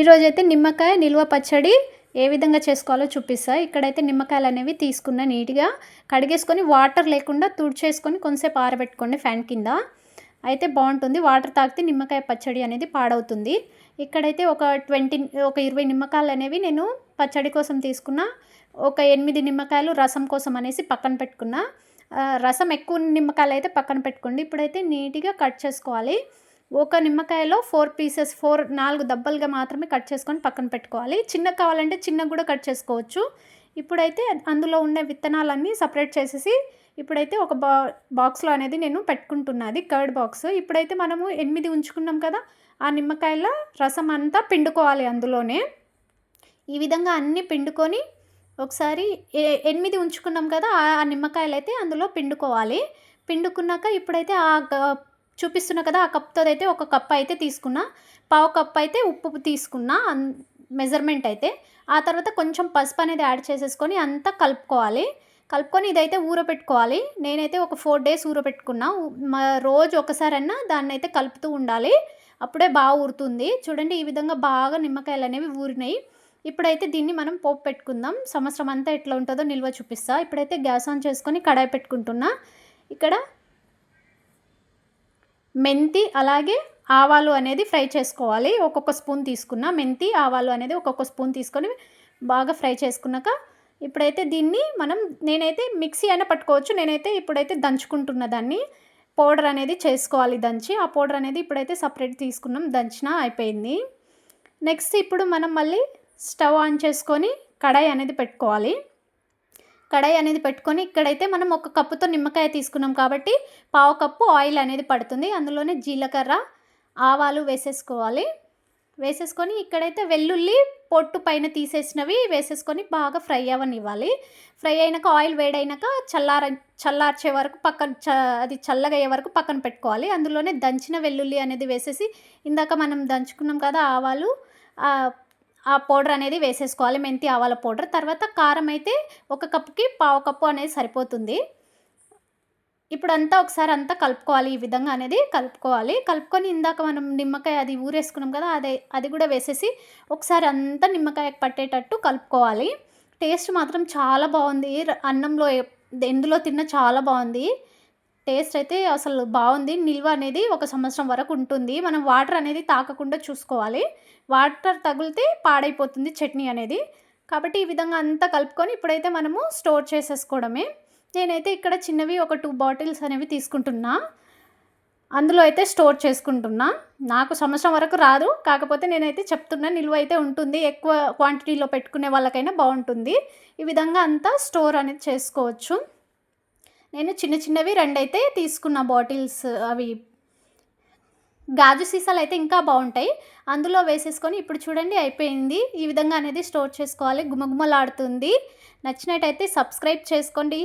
ఈరోజైతే నిమ్మకాయ నిల్వ పచ్చడి ఏ విధంగా చేసుకోవాలో చూపిస్తా. ఇక్కడైతే నిమ్మకాయలు అనేవి తీసుకున్న నీట్గా కడిగేసుకొని వాటర్ లేకుండా తుడిచేసుకొని కొంతసేపు ఆరబెట్టుకోండి ఫ్యాన్ కింద. అయితే బాగుంటుంది. వాటర్ తాగితే నిమ్మకాయ పచ్చడి అనేది పాడవుతుంది. ఇక్కడైతే ఒక ట్వంటీ ఒక ఇరవై నిమ్మకాయలు అనేవి నేను పచ్చడి కోసం తీసుకున్న. ఒక ఎనిమిది నిమ్మకాయలు రసం కోసం అనేసి పక్కన పెట్టుకున్న. రసం ఎక్కువ నిమ్మకాయలు అయితే పక్కన పెట్టుకోండి. ఇప్పుడైతే నీట్గా కట్ చేసుకోవాలి. ఒక నిమ్మకాయలో ఫోర్ పీసెస్ ఫోర్ నాలుగు దబ్బలుగా మాత్రమే కట్ చేసుకొని పక్కన పెట్టుకోవాలి. చిన్న కావాలంటే చిన్న కూడా కట్ చేసుకోవచ్చు. ఇప్పుడైతే అందులో ఉండే విత్తనాలన్నీ సపరేట్ చేసేసి ఇప్పుడైతే ఒక బా బాక్స్లో అనేది నేను పెట్టుకుంటున్నది కర్డ్ బాక్స్. ఇప్పుడైతే మనము ఎనిమిది ఉంచుకున్నాం కదా ఆ నిమ్మకాయల రసం అంతా పిండుకోవాలి అందులోనే. ఈ విధంగా అన్నీ పిండుకొని ఒకసారి ఏ- ఎనిమిది ఉంచుకున్నాం కదా ఆ నిమ్మకాయలు అయితే అందులో పిండుకోవాలి. పిండుకున్నాక ఇప్పుడైతే ఆ చూపిస్తున్నా కదా ఆ కప్తో అయితే ఒక కప్ అయితే తీసుకున్నా. పావు కప్ అయితే ఉప్పు తీసుకున్నా అన్- మెజర్మెంట్ అయితే. ఆ తర్వాత కొంచెం పసుపు అనేది యాడ్ చేసేసుకొని అంతా కలుపుకోవాలి. కలుపుకొని ఇదైతే ఊరపెట్టుకోవాలి నేనైతే ఒక ఫోర్ డేస్ ఊరపెట్టుకున్నా మా రోజు ఒకసారన్నా దాన్ని అయితే కలుపుతూ ఉండాలి. అప్పుడే బాగా ఊరుతుంది. చూడండి ఈ విధంగా బాగా నిమ్మకాయలు అనేవి ఊరినాయి. ఇప్పుడైతే దీన్ని మనం పోపు పెట్టుకుందాం. సంవత్సరం అంతా ఎట్లా ఉంటుందో నిల్వ చూపిస్తా. ఇప్పుడైతే గ్యాస్ ఆన్ చేసుకొని కడాయి పెట్టుకుంటున్నా. ఇక్కడ మెంతి అలాగే ఆవాలు అనేది ఫ్రై చేసుకోవాలి. ఒక్కొక్క స్పూన్ తీసుకున్న మెంతి ఆవాలు అనేది ఒక్కొక్క స్పూన్ తీసుకొని బాగా ఫ్రై చేసుకున్నాక ఇప్పుడైతే దీన్ని మనం నేనైతే మిక్సీ అయినా పట్టుకోవచ్చు. నేనైతే ఇప్పుడైతే దంచుకుంటున్న దాన్ని పౌడర్ అనేది చేసుకోవాలి దంచి. ఆ పౌడర్ అనేది ఇప్పుడైతే సపరేట్ తీసుకున్నాం. దంచిన అయిపోయింది. నెక్స్ట్ ఇప్పుడు మనం మళ్ళీ స్టవ్ ఆన్ చేసుకొని కడాయి అనేది పెట్టుకోవాలి. కడాయి అనేది పెట్టుకొని ఇక్కడైతే మనం ఒక కప్పుతో నిమ్మకాయ తీసుకున్నాం కాబట్టి పావు కప్పు ఆయిల్ అనేది పడుతుంది. అందులోనే జీలకర్ర ఆవాలు వేసేసుకోవాలి. వేసేసుకొని ఇక్కడైతే వెల్లుల్లి పొట్టు పైన తీసేసినవి వేసేసుకొని బాగా ఫ్రై అవ్వనివ్వాలి ఫ్రై అయినాక ఆయిల్ వేడైనాక చల్లార చల్లార్చే వరకు పక్కన చ అది చల్లగయ్యే వరకు పక్కన పెట్టుకోవాలి. అందులోనే దంచిన వెల్లుల్లి అనేది వేసేసి ఇందాక మనం దంచుకున్నాం కదా ఆవాలు ఆ, పౌడర్ అనేది వేసేసుకోవాలి. మెంతి ఆవాల పౌడర్. తర్వాత కారం అయితే ఒక కప్పుకి పావు కప్పు అనేది సరిపోతుంది. ఇప్పుడు అంతా ఒకసారి అంతా కలుపుకోవాలి. ఈ విధంగా అనేది కలుపుకోవాలి. కలుపుకొని ఇందాక మనం నిమ్మకాయ అది ఊరేసుకున్నాం కదా అదే అది కూడా వేసేసి ఒకసారి అంతా నిమ్మకాయ పట్టేటట్టు కలుపుకోవాలి. టేస్ట్ మాత్రం చాలా బాగుంది. అన్నంలో ఎందులో తిన్నా చాలా బాగుంది. టేస్ట్ అయితే అసలు బాగుంది. నిల్వ అనేది ఒక సంవత్సరం వరకు ఉంటుంది. మనం వాటర్ అనేది తాకకుండా చూసుకోవాలి. వాటర్ తగిలితే పాడైపోతుంది చట్నీ అనేది. కాబట్టి ఈ విధంగా అంతా కలుపుకొని ఇప్పుడైతే మనము స్టోర్ చేసేసుకోవడమే. నేనైతే ఇక్కడ చిన్నవి ఒక టూ బాటిల్స్ అనేవి తీసుకుంటున్నా. అందులో అయితే స్టోర్ చేసుకుంటున్నా. నాకు సంవత్సరం వరకు రాదు. కాకపోతే నేనైతే చెప్తున్నా నిల్వ అయితే ఉంటుంది. ఎక్కువ క్వాంటిటీలో పెట్టుకునే వాళ్ళకైనా బాగుంటుంది. ఈ విధంగా అంతా స్టోర్ అనేది చేసుకోవచ్చు. నేను చిన్న చిన్నవి రెండైతే తీసుకున్న బాటిల్స్ అవి. గాజు సీసాలు అయితే ఇంకా బాగుంటాయి. అందులో వేసేసుకొని ఇప్పుడు చూడండి అయిపోయింది. ఈ విధంగా అనేది స్టోర్ చేసుకోవాలి. గుమగుమలాడుతుంది. నచ్చినట్టయితే సబ్స్క్రైబ్ చేసుకోండి.